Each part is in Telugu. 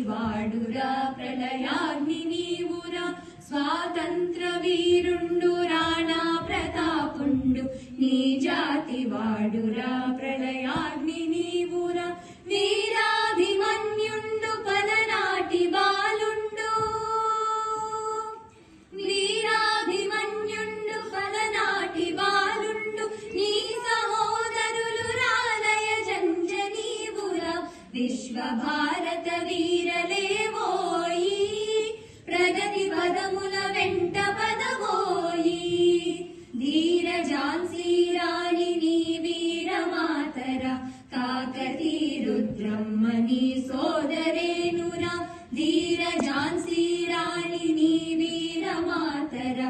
వాడురా ప్రళయాన్ని నీవురా స్వాతంత్ర వీరుండు రాణా ప్రతాపుండు నీ జాతి వాడురా ప్రళయాన్ని నీవురా వీరా విశ్వభారత వీరలేవోయి ప్రగతి పదముల వెంట పదవోయి ధీర ఝాన్సీ రాణి నీ వీరమాతర కాకతీ రుద్రమ్మ నీ సోదరేనురా. ధీర ఝాన్సీ రాణి నీ వీరమాతర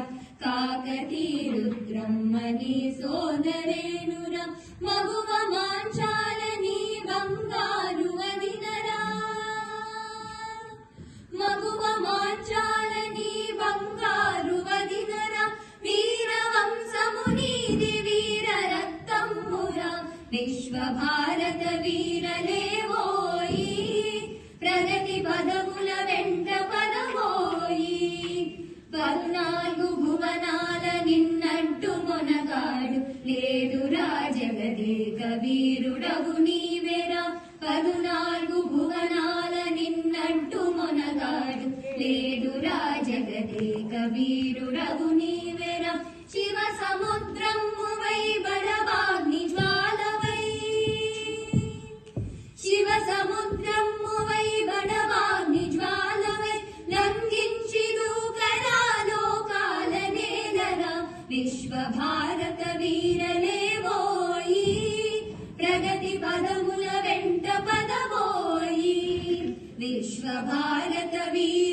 కాకతీ రుద్రమ్మ నీ సోదరేనురా. మగువ భారత వీరలేవోయి ప్రగతి పదముల వెంట పదమోయి. పద్నాలుగు భువనాల నిన్నట్టు మొనగాడు లేడురా జగదేక వీరుడవు నీవెరా. పదునాలుగు భువనాల నిన్నట్టు మొనగాడు లేడురా జగదేక వీరుడవు నీవెరా. శివ సముద్ర భారత వీరలేవోయి ప్రగతి పదముల వెంట పదవోయి విశ్వ భారత వీర